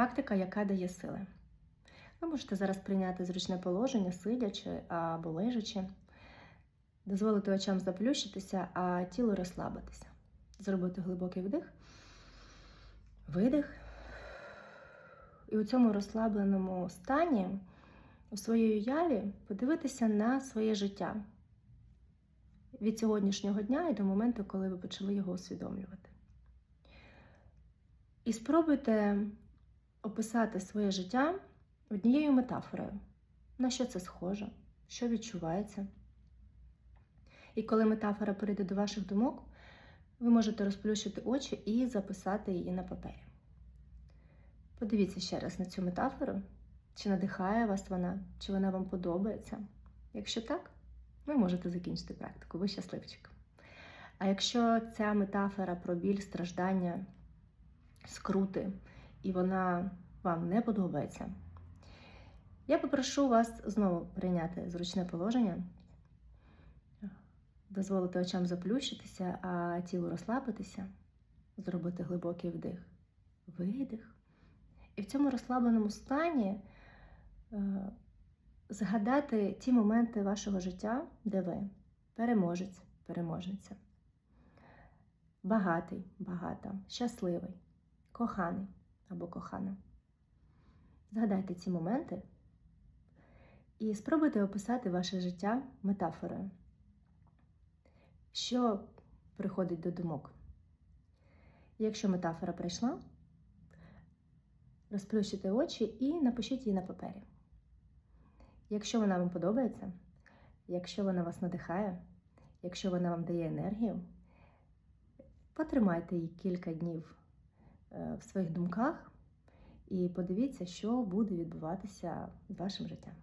Практика, яка дає сили. Ви можете зараз прийняти зручне положення, сидячи або лежачи, дозволити очам заплющитися, а тілу розслабитися. Зробити глибокий вдих, видих. І у цьому розслабленому стані у своїй уяві подивитися на своє життя від сьогоднішнього дня і до моменту, коли ви почали його усвідомлювати. І спробуйте описати своє життя однією метафорою. На що це схоже, що відчувається. І коли метафора перейде до ваших думок, ви можете розплющити очі і записати її на папері. Подивіться ще раз на цю метафору, чи надихає вас вона, чи вона вам подобається. Якщо так, ви можете закінчити практику, ви щасливчик. А якщо ця метафора про біль, страждання, скрути, і вона вам не подобається, я попрошу вас знову прийняти зручне положення, дозволити очам заплющитися, а тілу розслабитися, зробити глибокий вдих, видих. І в цьому розслабленому стані е, згадати ті моменти вашого життя, де ви переможець, переможниця, багатий, багата, щасливий, коханий або кохана. Згадайте ці моменти і спробуйте описати ваше життя метафорою. Що приходить до думок? Якщо метафора прийшла, розплющите очі і напишіть її на папері. Якщо вона вам подобається, якщо вона вас надихає, якщо вона вам дає енергію, потримайте її кілька днів в своїх думках і подивіться, що буде відбуватися з вашим життям.